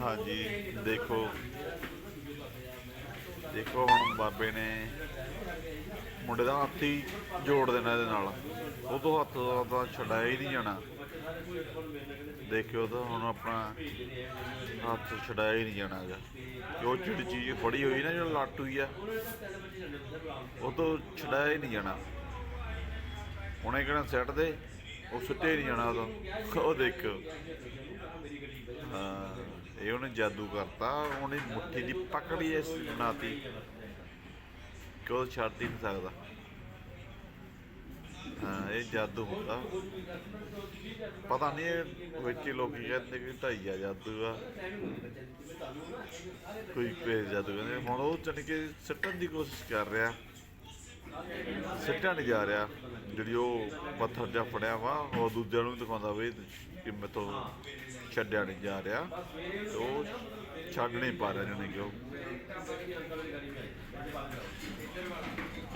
ਹਾਂਜੀ, ਦੇਖੋ। ਦੇਖੋ ਹੁਣ ਬਾਬੇ ਨੇ ਮੁੰਡੇ ਦਾ ਹੱਥ ਹੀ ਜੋੜ ਦੇਣਾ ਇਹਦੇ ਨਾਲ। ਉਹ ਤੋਂ ਹੱਥ ਦਾ ਛਡਾਇਆ ਹੀ ਨਹੀਂ ਜਾਣਾ। ਦੇਖਿਓ ਤਾਂ ਹੁਣ ਆਪਣਾ ਹੱਥ ਛਡਾਇਆ ਹੀ ਨਹੀਂ ਜਾਣਾ ਗਾ ਕਿ ਉਹ ਜਿਹੜੀ ਚੀਜ਼ ਫੜੀ ਹੋਈ ਨਾ, ਜਿਹੜਾ ਲੱਟ ਹੋਈ ਆ, ਉਹ ਤੋਂ ਛਡਾਇਆ ਹੀ ਨਹੀਂ ਜਾਣਾ। ਹੁਣੇ ਕਿਹੜਾ ਸੈੱਟ ਦੇ? ਉਹ ਸੁੱਟੇ ਨਹੀਂ ਜਾਣਾ ਉਦੋਂ। ਉਹ ਦੇਖੋ। ਹਾਂ, ਇਹ ਉਹਨੇ ਜਾਦੂ ਕਰਤਾ, ਉਹਨੇ ਮੁੱਠੀ ਦੀ ਪਕੜੀ ਹੀ ਐਸੀ ਬਣਾਤੀ। ਕਿ ਉਹ ਛੱਡ ਹੀ ਨਹੀਂ ਸਕਦਾ। ਹਾਂ, ਇਹ ਜਾਦੂ ਹੁੰਦਾ। ਪਤਾ ਨਹੀਂ ਵਿੱਚ ਹੀ ਲੋਕੀ ਕਹਿੰਦੇ ਕਿ ਢਾਈਆ ਆ ਜਾਦੂ ਆ। ਕੋਈ ਪੇਜ ਜਾਦੂ ਕਹਿੰਦੇ। ਹੁਣ ਉਹ ਚਣਕੇ ਕੇ ਦੀ ਕੋਸ਼ਿਸ਼ ਕਰ ਰਿਹਾ। ਸਿੱਟਿਆ ਨਹੀਂ ਜਾ ਰਿਹਾ। ਜਿਹੜੀ ਉਹ ਪੱਥਰ ਜਿਹਾ ਫੜਿਆ ਵਾ, ਉਹ ਦੂਜਿਆਂ ਨੂੰ ਵੀ ਦਿਖਾਉਂਦਾ ਵੀ ਕਿ ਮੈਂ ਤੋਂ ਛੱਡਿਆ ਨਹੀਂ ਜਾ ਰਿਹਾ। ਤੇ ਉਹ ਛੱਡ ਨਹੀਂ ਪਾ ਰਿਹਾ ਜਾਣੀ ਕਿ ਉਹ।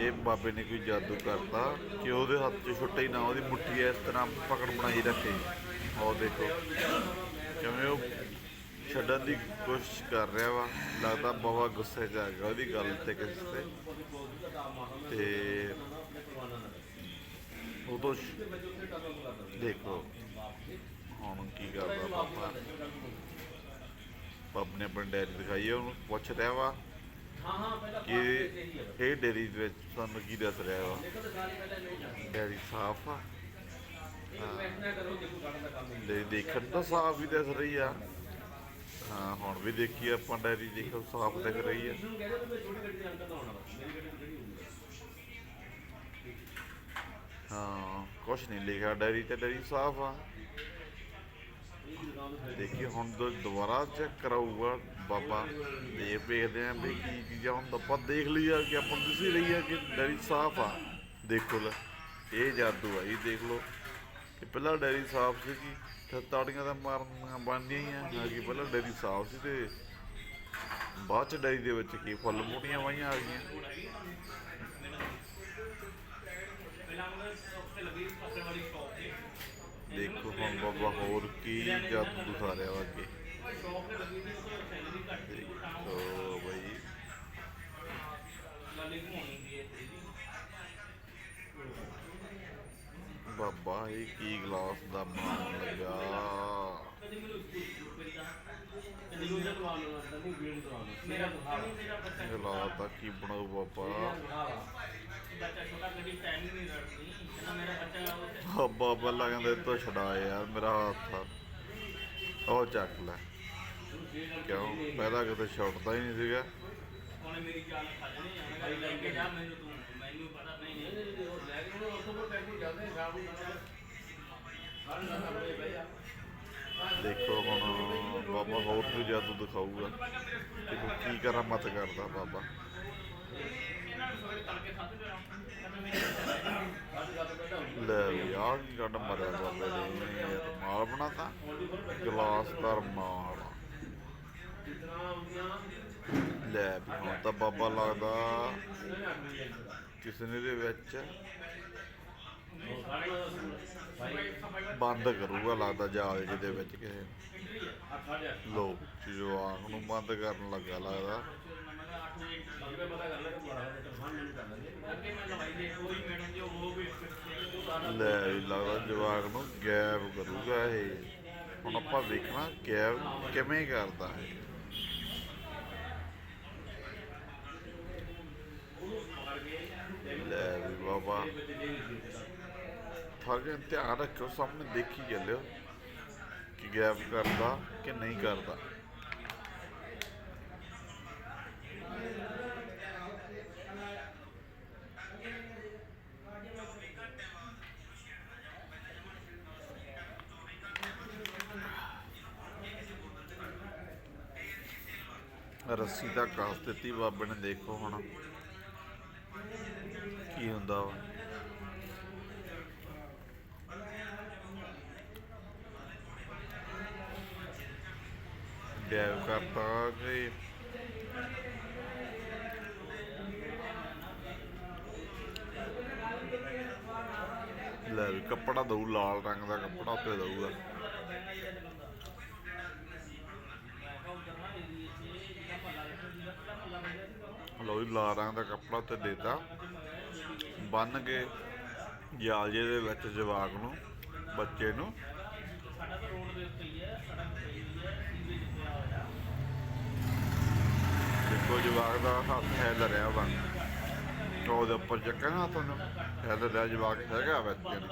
ਇਹ ਬਾਬੇ ਨੇ ਕੋਈ ਜਾਦੂ ਕਰਤਾ ਕਿ ਉਹਦੇ ਹੱਥ 'ਚ ਛੁੱਟੇ ਹੀ ਨਾ, ਉਹਦੀ ਮੁੱਠੀ ਇਸ ਤਰ੍ਹਾਂ ਪਕੜ ਬਣਾਈ ਰੱਖੇ। ਉਹ ਦੇਖੋ, ਕਿਵੇਂ ਉਹ ਛੱਡਣ ਦੀ ਕੋਸ਼ਿਸ਼ ਕਰ ਰਿਹਾ ਵਾ। ਲੱਗਦਾ ਬਾਬਾ ਗੁੱਸੇ 'ਚ ਆ ਗਿਆ ਉਹਦੀ ਗੱਲ ਤੇ ਕਿਸੇ ਤੇ। ਤੇ ਉਹ ਤੋਂ ਦੇਖੋ ਹੁਣ ਕੀ ਕਰਦਾ ਬਾਬਾ ਬਾਬਾ ਨੇ ਆਪਣੀ ਡੈਰੀ ਦਿਖਾਈ ਹੈ, ਉਹਨੂੰ ਪੁੱਛ ਰਿਹਾ ਵਾ ਕਿ ਇਹ ਡੈਰੀ ਦੇ ਵਿੱਚ ਸਾਨੂੰ ਕੀ ਦੱਸ ਰਿਹਾ ਵਾ? ਡੈਰੀ ਸਾਫ਼ ਆ। ਇੱਕ ਡੈਰੀ ਦੇਖਣ ਤਾਂ ਸਾਫ਼ ਹੀ ਦੱਸ ਰਹੀ ਆ। ਹਾਂ ਹੁਣ ਵੀ ਦੇਖੀ ਆਪਾਂ ਡੈਰੀ ਦੇਖੋ ਸਾਫ਼ ਦਿਖ ਰਹੀ ਆ। ਹਾਂ, ਕੁਛ ਨਹੀਂ, ਲਿਖਿਆ ਡੈਰੀ ਤੇ ਡੈਰੀ ਸਾਫ਼ ਆ। ਦੇਖੀ ਹੁਣ ਦੁ- ਦੁਬਾਰਾ ਚੈੱਕ ਕਰਾਊਗਾ ਬਾਬਾ। ਦੇ ਵੇਖਦੇ ਆਂ ਵੀ ਕੀ ਚੀਜ਼ਾਂ ਹੁਣ ਆਪਾਂ ਦੇਖ ਲਈਆ ਕਿ ਆਪਾਂ ਨੂੰ ਰਹੀ ਆ ਕਿ ਡੈਰੀ ਸਾਫ਼ ਆ। ਦੇਖੋ ਲੈ, ਇਹ ਜਾਦੂ ਆ, ਇਹ ਦੇਖ ਲਓ। ਕਿ ਪਹਿਲਾਂ ਡੈਰੀ ਸਾਫ਼ ਸੀਗੀ ਤੇ ਤਾੜੀਆਂ ਤਾਂ ਮਾਰਨੀਆਂ ਬਣਦੀਆਂ ਹੀ ਆ ਕਿ ਪਹਿਲਾਂ ਡੈਰੀ ਸਾਫ਼ ਸੀ ਤੇ ਬਾਅਦ ਚ ਡੈਰੀ ਦੇ ਵਿੱਚ ਕੀ ਫੁੱਲ ਮੋਟੀਆਂ ਵਾਈਆਂ ਆ ਗਈਆਂ ਪਹਿਲਾਂ ਮੈਂ ਉੱਥੇ ਲੱਗੀ ਪਾਸੇ ਵਾਲੀ ਸ਼ੌਪ ਤੇ ਦੇਖੋ ਹੁਣ ਬਾਬਾ, ਹੋਰ ਕੀ ਜਾਦੂ ਦਿਖਾ ਰਿਹਾ ਵਾ ਅੱਗੇ। ਸ਼ੌਪ ਬਈ। ਬਾਬਾ, ਇਹ ਕੀ ਗਲਾਸ ਦਾ ਬਣਾਉਣ ਲੱਗਾ। ਕਦੀ ਮੈਨੂੰ ਸਕੂਲ ਪੈਂਦਾ ਕਦੀ ਉਹ ਜਲਵਾ ਲਓ ਅੰਦਰ ਨਹੀਂ ਬੀੜ ਦਵਾ ਮੇਰਾ ਬੁਖਾਰ ਮੇਰਾ ਬੱਚਾ ਗਲਾਸ ਦਾ ਕੀ ਬਣਾਉ ਬਾਬਾ ਬੱਚਾ ਛੋਟਾ ਕਦੀ ਟਾਈਮ ਨਹੀਂ ਰੜਦੀ। ਉਹ ਬਾਬਾ ਕਹਿੰਦੇ ਤੋਂ ਛਡਾ ਯਾਰ ਮੇਰਾ ਹੱਥ। ਉਹ ਚੱਕ ਲੈ। ਕਿਉਂ? ਪਹਿਲਾਂ ਕਿਤੇ ਛੁੱਟਦਾ ਹੀ ਨਹੀਂ ਸੀਗਾ। ਉਹਨੇ ਮੇਰੀ ਜਾਨ ਖਾ ਜਣੀ ਆ ਮੈਂ ਲੈ ਕੇ ਜਾ ਮੈਨੂੰ ਤੂੰ ਮੈਨੂੰ ਪਤਾ ਨਹੀਂ ਨਹੀਂ ਉਹ ਲੈ ਕੇ ਉਹ ਜਾਂਦੇ ਸ਼ਾਮ ਨੂੰ ਸਾਰੇ ਨਾ ਬੜੇ ਭਈਆ ਦੇਖੋ ਹੁਣ ਬਾਬਾ ਹੋਰ ਵੀ ਜਾਦੂ ਦਿਖਾਊਗਾ ਕਿ ਉਹ ਕੀ ਕਰਾਮਤ ਕਰਦਾ ਬਾਬਾ ਆਹ ਕੀ ਕੱਢ ਮਰਿਆ ਬਾਬੇ ਨੇ? ਰਮਾਲ ਬਣਾਤਾ? ਗਲਾਸ ਦਾ ਰਮਾਲ ਲੈ ਵੀ ਹੁਣ ਤਾਂ ਬਾਬਾ ਲੱਗਦਾ ਕਿਸੇ ਨੇ ਦੇ ਵਿੱਚ ਬੰਦ ਕਰੂਗਾ, ਲੱਗਦਾ ਜਾਲ ਜਿਹਦੇ ਵਿੱਚ ਕਿਸੇ ਲੋਕ ਜਵਾਕ ਨੂੰ ਬੰਦ ਕਰਨ ਲੱਗਾ ਲੱਗਦਾ। ਲੈ ਵੀ ਲੱਗਦਾ ਜਵਾਕ ਨੂੰ ਗਾਇਬ ਕਰੂਗਾ ਇਹ। ਹੁਣ ਆਪਾਂ ਵੇਖਣਾ ਗਾਇਬ ਕਿਵੇਂ ਕਰਦਾ ਹੈ ਲੈ ਵੀ ਬਾਬਾ। ਥਾਗੇ ਧਿਆਨ ਰੱਖਿਓ, ਸਾਹਮਣੇ ਦੇਖੀ ਚੱਲਿਓ ਕਿ ਗਾਇਬ ਕਰਦਾ ਕਿ ਨਹੀਂ ਕਰਦਾ। ਰੱਸੀ ਦਾ ਕਾਸ ਦਿੱਤੀ, ਬਾਬੇ ਨੇ ਦੇਖੋ ਹੁਣ ਕੀ ਹੁੰਦਾ ਵਾ। ਗਾਇਬ ਕਰਤਾ ਕਿ ਲੈ ਵੀ ਕੱਪੜਾ ਦਊ, ਲਾਲ ਰੰਗ ਦਾ ਕੱਪੜਾ ਉੱਤੇ ਦਊਗਾ। ਕੋਈ ਲਾਲ ਰੰਗ ਦਾ ਕੱਪੜਾ ਤੇ ਦੇਤਾ। ਬੰਨ ਕੇ ਜਾਲਜੇ ਦੇ ਵਿੱਚ ਜਵਾਕ ਨੂੰ, ਬੱਚੇ ਨੂੰ। ਦੇਖੋ ਜਵਾਕ ਦਾ ਹੱਥ ਹੈ ਲਰਿਆ ਵਾ। ਉਹਦੇ ਉੱਪਰ ਚੱਕਾ ਨਾ। ਹੈ ਲਰਿਆ ਜਵਾਕ ਹੈਗਾ ਵਿੱਚ। ਬੰਦ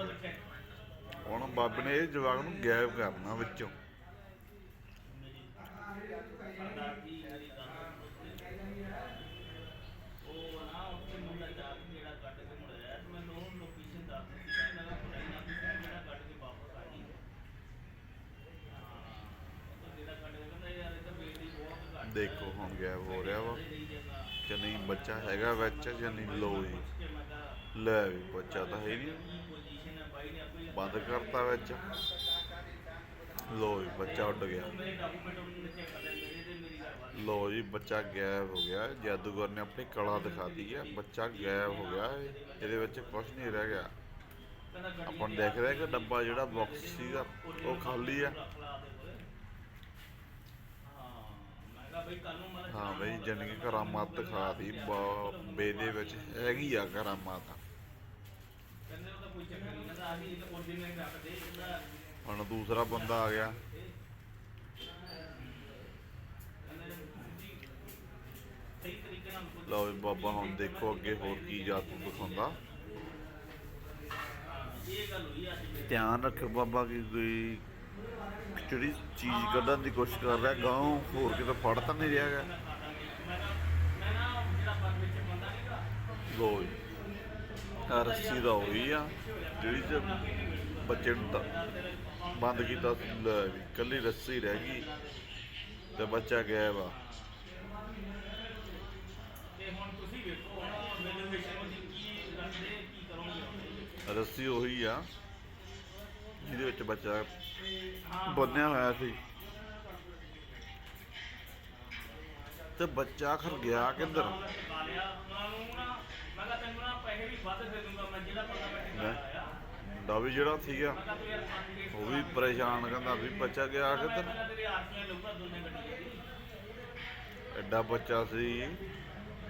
ਹੁਣ ਬਾਬੇ ਨੇ ਇਹ ਜਵਾਕ ਨੂੰ ਗਾਇਬ ਕਰਨਾ ਵਿੱਚੋਂ ਮੇਰੀ ਸਰਦਾਰ ਜੀ ਮੇਰੀ ਗੱਲ ਉਹ ਨਾ ਉੱਥੇ ਮੁੰਡਾ ਜਾ ਕੇ ਜਿਹੜਾ ਕੱਢ ਕੇ ਮੁੜਿਆ ਤੇ ਮੈਨੂੰ ਉਹ ਲੋਕੇਸ਼ਨ ਦੱਸ ਦਿੱਤੀ ਕਿ ਮੈਂ ਪੜਾਈ ਨਾ ਕਿਸੇ ਜਿਹੜਾ ਕੱਢ ਕੇ ਵਾਪਸ ਆ ਗਈ ਹਾਂ ਉਹ ਜਿਹੜਾ ਕੱਢ ਕੇ ਕਹਿੰਦਾ ਯਾਰ ਇਹ ਤਾਂ ਬੇਟੀ ਬਹੁਤ ਘੱਟ ਦੇਖੋ ਹੁਣ ਗਾਇਬ ਹੋ ਰਿਹਾ ਵਾ। ਕਿ ਨਹੀਂ, ਬੱਚਾ ਹੈਗਾ ਵਿੱਚ ਜਾਂ ਨਹੀਂ? ਲੋ ਜੀ। ਲੈ ਵੀ, ਬੱਚਾ ਤਾਂ ਹੈ ਨਹੀਂ। ਬੰਦ ਕਰਤਾ ਵਿੱਚ। ਲੋ ਜੀ, ਬੱਚਾ ਉੱਡ ਗਿਆ। ਲੋ ਜੀ, ਬੱਚਾ ਗਾਇਬ ਹੋ ਗਿਆ। ਜਾਦੂਗਰ ਨੇ ਆਪਣੀ ਕਲਾ ਦਿਖਾਤੀ ਹੈ ਬੱਚਾ ਗਾਇਬ ਹੋ ਗਿਆ ਇਹਦੇ ਵਿੱਚ ਕੁਝ ਨਹੀਂ ਰਹਿ ਗਿਆ। ਆਪਾਂ ਦੇਖ ਰਹੇ ਕਿ ਡੱਬਾ ਜਿਹੜਾ ਬਾਕਸ ਸੀਗਾ, ਉਹ ਖਾਲੀ ਆ ਰੱਖ ਲਾ ਦੇ ਕੋਲੇ। ਹਾਂ ਮੈਂ ਕਿਹਾ ਬਈ ਕੱਲ ਨੂੰ ਮੈਂ ਹਾਂ ਬਈ, ਜਾਣੀ ਕਿ ਕਰਾਮਾਤ ਦਿਖਾਤੀ ਬੇ ਦੇ ਵਿੱਚ ਹੈਗੀ ਆ ਕਰਾਮਾਤ ਹੁਣ ਦੂਸਰਾ ਬੰਦਾ ਆ ਗਿਆ। ਲਓ ਬਾਬਾ ਹੁਣ ਦੇਖੋ ਅੱਗੇ ਹੋਰ ਕੀ ਜਾਦੂ ਦਿਖਾਉਂਦਾ। ਧਿਆਨ ਰੱਖੋ ਬਾਬਾ, ਕਿ ਕੋਈ ਜਿਹੜੀ ਚੀਜ਼ ਕੱਢਣ ਦੀ ਕੋਸ਼ਿਸ਼ ਕਰ ਰਿਹਾ ਗਾਂ ਹੋਰ ਕਿਤੇ ਫੜ ਤਾਂ ਨਹੀਂ ਰਿਹਾ ਹੈਗਾ। ਲੋ ਆਹ ਰੱਸੀ ਦਾ ਹੋਈ ਆ ਜਿਹੜੀ ਚ ਬੱਚੇ ਨੂੰ ਤਾਂ ਬੰਦ ਕੀਤਾ ਕੱਲੀ ਰੱਸੀ ਰਹਿ ਗਈ ਤੇ ਬੱਚਾ ਗਿਆ ਵਾ ਤੇ ਹੁਣ ਤੁਸੀਂ ਵੇਖੋ ਹੁਣ ਮੈਨੂੰ ਵਿਸ਼ੇ ਦੀ ਕੀ ਰੱਖਦੇ ਕੀ ਕਰੋਗੇ? ਹੁਣ? ਰੱਸੀ ਉਹੀ ਆ। ਜਿਹਦੇ ਵਿੱਚ ਬੱਚਾ ਬੰਨਿਆ ਹੋਇਆ ਸੀ। ਤੇ ਬੱਚਾ ਖਰ ਗਿਆ ਕਿੱਧਰ? ਮੁੰਡਾ ਵੀ ਜਿਹੜਾ ਸੀਗਾ, ਉਹ ਵੀ ਪਰੇਸ਼ਾਨ, ਕਹਿੰਦਾ ਵੀ ਬੱਚਾ ਗਿਆ ਮੈਂ ਕਿੱਧਰ? ਐਡਾ ਬੱਚਾ ਸੀ,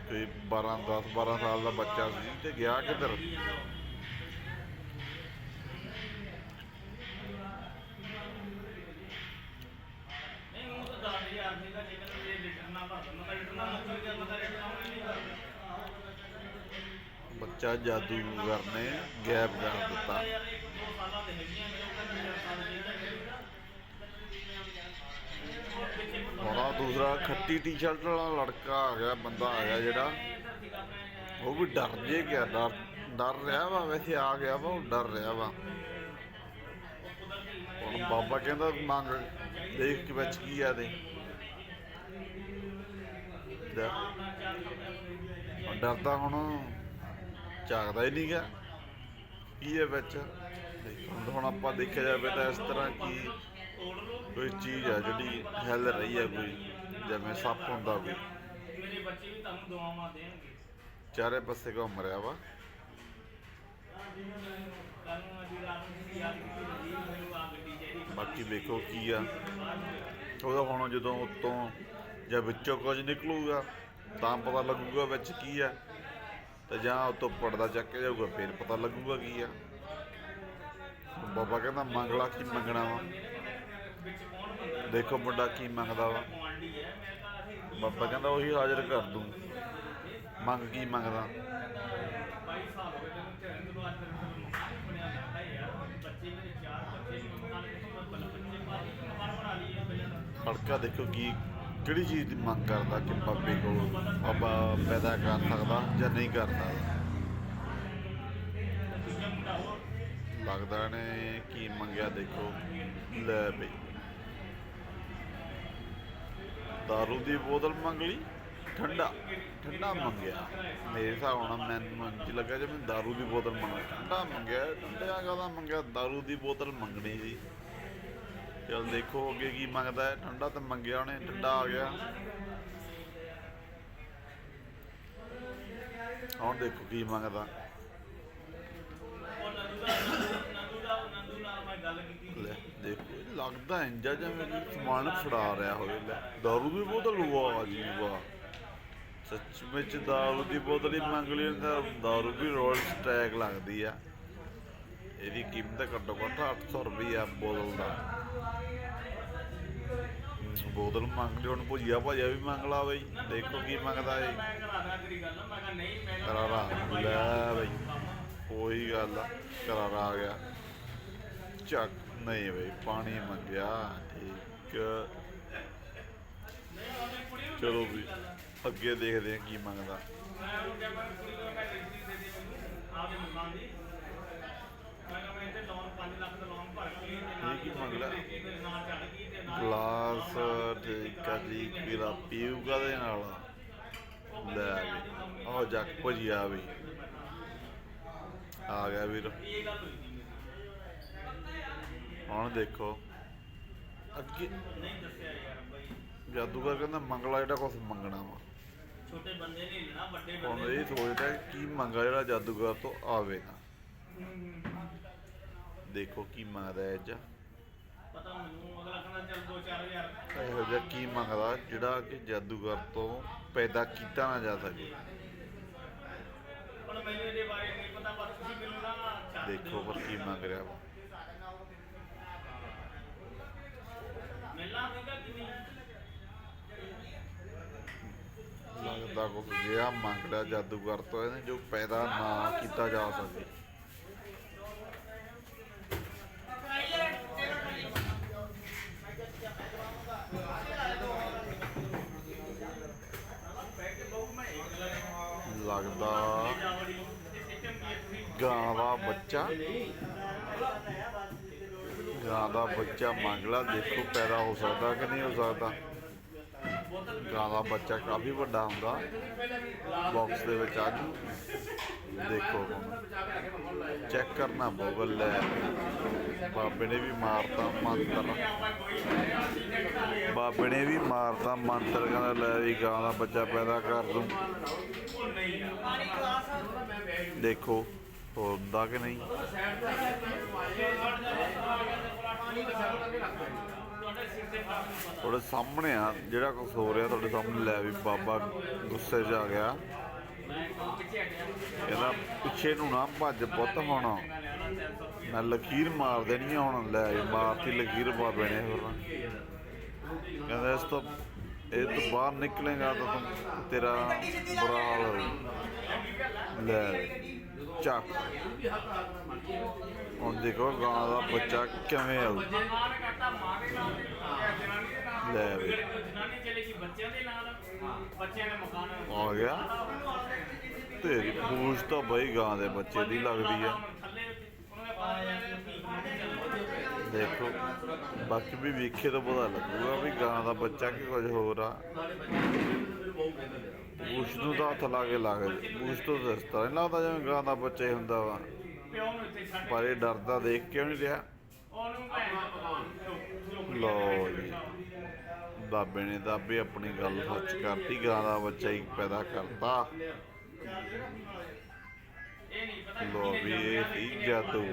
ਕੋਈ 12 10 12 ਸਾਲ ਦਾ ਬੱਚਾ ਸੀ ਤੇ ਗਿਆ ਕਿੱਧਰ ਨਹੀਂ ਉਹ ਤਾਂ ਦਸ ਹਜ਼ਾਰ ਦੀ ਦਾ ਜੇਕਰ ਇਹ ਰਿਟਰਨ ਨਾ ਭਰ ਦਿੰਦਾ ਰਿਟਰਨ ਨਾ ਮੁੱਕ ਗਿਆ ਮੈਂ ਰਿਟਰਨ ਆਉਣਾ ਨਹੀਂ ਕਰਦਾ ਬੱਚਾ ਜਾਦੂਗਰ ਨੇ ਗਾਇਬ ਕਰ ਦਿੱਤਾ। ਯਾਰ ਦੂਸਰਾ, ਖੱਟੀ ਟੀ-ਸ਼ਰਟ ਵਾਲਾ ਲੜਕਾ ਆ ਗਿਆ, ਬੰਦਾ ਆ ਗਿਆ ਜਿਹੜਾ। ਉਹ ਵੀ ਡਰ ਜੇ ਗਿਆ, ਡਰ ਡਰ ਰਿਹਾ ਵਾ, ਵੈਸੇ ਆ ਗਿਆ ਵਾ, ਉਹ ਡਰ ਰਿਹਾ ਵਾ। ਹੁਣ ਬਾਬਾ ਕਹਿੰਦਾ, ਮੰਗ ਦੇਖ ਕੇ ਵਿੱਚ ਕੀ ਆ ਦੇ ਡਰਦਾ ਹੁਣ। ਝਾਕਦਾ ਹੀ ਨਹੀਂ ਗਿਆ ਕੀ ਹੈ ਵਿੱਚ? ਦੇਖੋ, ਹੁਣ ਆਪਾਂ ਦੇਖਿਆ ਜਾਵੇ ਤਾਂ ਇਸ ਤਰ੍ਹਾਂ ਕੀ ਕੋਈ ਚੀਜ਼ ਆ ਜਿਹੜੀ ਹਿੱਲ ਰਹੀ ਹੈ ਕੋਈ ਜਿਵੇਂ ਸੱਪ ਹੁੰਦਾ ਕੋਈ। ਮੇਰੇ ਬੱਚੇ ਵੀ ਤੁਹਾਨੂੰ ਦੁਆਵਾਂ ਦੇਣਗੇ ਚਾਰੇ ਪਾਸੇ ਘੁੰਮ ਰਿਹਾ ਵਾ। ਬਾਕੀ ਦੇਖੋ ਕੀ ਆ। ਉਹਦਾ ਹੁਣ ਜਦੋਂ ਉੱਤੋਂ ਜਾਂ ਵਿੱਚੋਂ ਕੁਝ ਨਿਕਲੂਗਾ ਤਾਂ ਪਤਾ ਲੱਗੂਗਾ ਵਿੱਚ ਕੀ ਆ। ਤੇ ਜਾਂ ਉਤੋਂ ਪਰਦਾ ਚੱਕ ਕੇ ਜਾਊਗਾ, ਫਿਰ ਪਤਾ ਲੱਗੂਗਾ ਕੀ ਆ। ਬਾਬਾ ਕਹਿੰਦਾ ਮੰਗਲਾ ਕੀ ਮੰਗਣਾ ਵਾ? ਦੇਖੋ ਮੁੰਡਾ ਕੀ ਮੰਗਦਾ ਵਾ। ਬਾਬਾ ਕਹਿੰਦਾ ਉਹੀ ਹਾਜ਼ਰ ਕਰ ਦੂੰ। ਮੰਗ ਕੀ ਮੰਗਦਾ? 22 ਖੜਕਾ ਦੇਖੋ ਕੀ ਕਿਹੜੀ ਚੀਜ਼ ਦੀ ਮੰਗ ਕਰਦਾ ਕਿ ਬਾਬੇ ਕੋਲ ਬਾਬਾ ਪੈਦਾ ਕਰ ਸਕਦਾ ਜਾਂ ਨਹੀਂ ਕਰ ਸਕਦਾ ਲੱਗਦਾ ਨੇ ਕੀ ਮੰਗਿਆ ਦੇਖੋ, ਲੈ ਬਈ। ਦਾਰੂ ਦੀ ਬੋਤਲ ਮੰਗ ਲਈ, ਠੰਡਾ ਠੰਡਾ ਮੰਗਿਆ। ਮੇਰੇ ਹਿਸਾਬ ਨਾਲ ਮੈਨੂੰ ਇੰਝ ਲੱਗਾ ਜਿਵੇਂ ਦਾਰੂ ਦੀ ਬੋਤਲ ਮੰਗਿਆ ਠੰਡਾ ਮੰਗਿਆ ਠੰਡਾ ਕਾਹਦਾ ਮੰਗਿਆ, ਦਾਰੂ ਦੀ ਬੋਤਲ ਮੰਗਣੀ ਸੀ। ਚਲ ਦੇਖੋ ਅੱਗੇ ਕੀ ਮੰਗਦਾ ਹੈ। ਠੰਡਾ ਤਾਂ ਮੰਗਿਆ ਉਹਨੇ, ਠੰਡਾ ਆ ਗਿਆ। ਹੁਣ ਦੇਖੋ ਕੀ ਮੰਗਦਾ। ਲੈ, ਦੇਖੋ ਲੱਗਦਾ ਇੰਜਾ ਜਿਵੇਂ ਕੋਈ ਸਮਾਨ ਫੜਾ ਰਿਹਾ ਹੋਵੇ। ਲੈ, ਦਾਰੂ ਦੀ ਬੋਤਲ ਵਾਹ ਜੀ ਵਾਹ ਸੱਚ ਵਿੱਚ ਦਾਰੂ ਦੀ ਬੋਤਲ ਹੀ ਮੰਗ ਲਈ, ਤਾਂ ਦਾਰੂ ਵੀ ਰੋਲ ਸਟੈਕ ਲੱਗਦੀ ਆ। ਇਹਦੀ ਕੀਮਤ ਘੱਟੋ ਘੱਟ 800 ਰੁਪਈਆ ਬੋਤਲ ਦਾ। ਬੋਤਲ ਮੰਗ ਲਈ ਹੁਣ ਭੁਜੀਆ ਭਾਜਿਆ ਵੀ ਮੰਗ ਲਾ ਬਈ। ਦੇਖੋ ਕੀ ਮੰਗਦਾ ਏ ਮੈਂ ਕਰਾਦਾ ਤੇਰੀ ਗੱਲ ਮੈਂ ਕਿਹਾ ਨਹੀਂ ਮੈਂ ਕਿਹਾ ਲੈ ਬਈ, ਉਹੀ ਗੱਲ ਆ, ਕਰਾਰਾ ਆ ਗਿਆ। ਚੱਕ, ਨਹੀਂ ਬਈ, ਪਾਣੀ ਮੰਗਿਆ, ਇੱਕ। ਚਲੋ ਵੀ ਅੱਗੇ ਦੇਖਦੇ ਆ ਕੀ ਮੰਗਦਾ। ਮੈਂ ਉਹਨੂੰ ਕਿਹਾ ਮੈਂ ਕੁੜੀ ਨੂੰ ਮੈਂ ਦੇ ਦੇ ਮੈਨੂੰ ਆਪਦੇ ਮਕਾਨ ਮੈਂ ਕਿਹਾ ਮੈਂ ਇੱਥੇ ਲੋਨ 5 ਗਲਾਸ ਠੀਕ ਆ ਜੀ ਪੀਊਗਾ ਦੇ ਨਾਲ। ਲੈ ਵੀ। ਉਹ ਜੱਕ ਭਜਿਆ ਵੀ। ਆ ਗਿਆ ਵੀਰ। ਹੁਣ ਦੇਖੋ। ਅੱਗੇ ਨਹੀਂ ਦੱਸਿਆ ਯਾਰ ਬਾਈ ਜਾਦੂਗਰ ਕਹਿੰਦਾ ਮੰਗਲਾ ਜਿਹੜਾ ਕੁਝ ਮੰਗਣਾ ਵਾ। ਛੋਟੇ ਬੰਦੇ ਨੇ ਲੈਣਾ ਵੱਡੇ ਹੁਣ ਇਹ ਸੋਚਦਾ ਕੀ ਮੰਗਾ ਜਿਹੜਾ ਜਾਦੂਗਰ ਤੋਂ ਆਵੇ ਨਾ। ਦੇਖੋ ਕੀ ਮੰਗਦਾ ਹੈ ਪਤਾ ਮੈਨੂੰ ਅਗਲਾ ਕਹਿੰਦਾ ਚੱਲ 2-4000 ਇਹੋ ਜਿਹਾ ਕੀ ਮੰਗਦਾ ਜਿਹੜਾ ਕਿ ਜਾਦੂਗਰ ਤੋਂ ਪੈਦਾ ਕੀਤਾ ਨਾ ਜਾ ਸਕੇ? ਹੁਣ ਮੈਨੂੰ ਇਹਦੇ ਬਾਰੇ ਨਹੀਂ ਪਤਾ ਪਰ ਤੁਸੀਂ ਮੈਨੂੰ ਨਾ ਛੱਡ ਦੇਖੋ। ਪਰ ਕੀ ਮੰਗ ਰਿਹਾ ਵਾ। ਮਿਲਣਾ ਸੀਗਾ ਕਿ ਨਹੀਂ? ਲੱਗਦਾ ਕੁਝ ਜਿਹਾ ਮੰਗ ਲਿਆ ਜਾਦੂਗਰ ਤੋਂ ਇਹਨੇ ਜੋ ਪੈਦਾ ਨਾ ਕੀਤਾ ਜਾ ਸਕੇ ਲੱਗਦਾ ਗਾਂ ਦਾ ਬੱਚਾ। ਗਾਂ ਦਾ ਬੱਚਾ ਮੰਗ ਲਾ, ਦੇਖੋ ਪੈਦਾ ਹੋ ਸਕਦਾ ਕਿ ਨਹੀਂ ਹੋ ਸਕਦਾ। ਗਾਂ ਦਾ ਬੱਚਾ ਕਾਫੀ ਵੱਡਾ ਹੁੰਦਾ। ਬਾਕਸ ਦੇ ਵਿੱਚ ਆ ਜੂ। ਦੇਖੋ। ਚੈੱਕ ਕਰਨਾ ਬੋਗਲ ਲੈ। ਬਾਬੇ ਨੇ ਵੀ ਮਾਰਤਾ ਮੰਤਰ। ਬਾਬੇ ਨੇ ਵੀ ਮਾਰਤਾ ਮੰਤਰ, ਕਹਿੰਦਾ ਲੈ ਵੀ ਗਾਂ ਦਾ ਬੱਚਾ ਪੈਦਾ ਕਰ ਦੂੰ। ਦੇਖੋ। ਹੁੰਦਾ ਕਿ ਨਹੀਂ? ਤੁਹਾਡੇ ਸਾਹਮਣੇ ਆ, ਜਿਹੜਾ ਕੁਝ ਹੋ ਰਿਹਾ ਤੁਹਾਡੇ ਸਾਹਮਣੇ ਲੈ ਵੀ ਬਾਬਾ ਗੁੱਸੇ 'ਚ ਆ ਗਿਆ। ਇਹਦਾ ਪਿੱਛੇ ਨੂੰ ਨਾ ਭੱਜ ਪੁੱਤ ਹੋਣਾ। ਮੈਂ ਲਕੀਰ ਮਾਰ ਦੇਣੀ ਆ ਹੁਣ, ਲੈ ਵੀ ਮਾਰਤੀ ਲਕੀਰ ਬਾਬੇ ਨੇ ਫਿਰ ਕਹਿੰਦਾ ਇਸ ਤੋਂ, ਇਹ ਤੋਂ ਬਾਹਰ ਨਿਕਲੇਗਾ ਤਾਂ ਤੇਰਾ ਬੁਰਾ ਹਾਲ ਲੈ। ਵੀ, ਚੱਕ ਹੁਣ ਦੇਖੋ ਗਾਂ ਦਾ ਬੱਚਾ ਕਿਵੇਂ ਆਊ ਲੈ ਵੀ। ਜਨਾਨੀ ਚਲੇਗੀ ਬੱਚਿਆਂ ਦੇ ਨਾਲ ਬੱਚਿਆਂ ਨੇ ਮਕਾਨ ਆ ਗਿਆ। ਤੇਰੀ ਪੂਛ ਤਾਂ ਬਈ ਗਾਂ ਦੇ ਬੱਚੇ ਦੀ ਲੱਗਦੀ ਆ। ਥੱਲੇ ਉਹਨੇ ਪਾਇਆ ਦੇਖੋ, ਬਾਕੀ ਵੀ ਵੇਖੇ ਤਾਂ ਪਤਾ ਲੱਗੂਗਾ ਵੀ ਗਾਂ ਦਾ ਬੱਚਾ ਕਿ ਕੁਝ ਹੋਰ ਆ। ਪੂਛ ਨੂੰ ਤਾਂ ਹੱਥ ਲਾ ਕੇ ਲੱਗ ਪੂਛ ਤੋਂ ਦਸਤਾ ਨਹੀਂ ਲੱਗਦਾ ਜਿਵੇਂ ਗਾਂ ਦਾ ਬੱਚਾ ਹੀ ਹੁੰਦਾ ਵਾ। ਪਰ ਇਹ ਡਰਦਾ ਦੇਖ ਕਿਉਂ ਨਹੀਂ ਰਿਹਾ। ਉਹਨੂੰ ਜੀ। ਬਾਬੇ ਨੇ ਦਾਬੇ ਆਪਣੀ ਗੱਲ ਸੱਚ ਕਰਤੀ, ਗਾਂ ਦਾ ਬੱਚਾ ਹੀ ਪੈਦਾ ਕਰਤਾ। ਇਹ ਨਹੀਂ ਪਤਾ ਲੋ ਵੀ ਇਹ ਸੀ ਜਾਦੂ।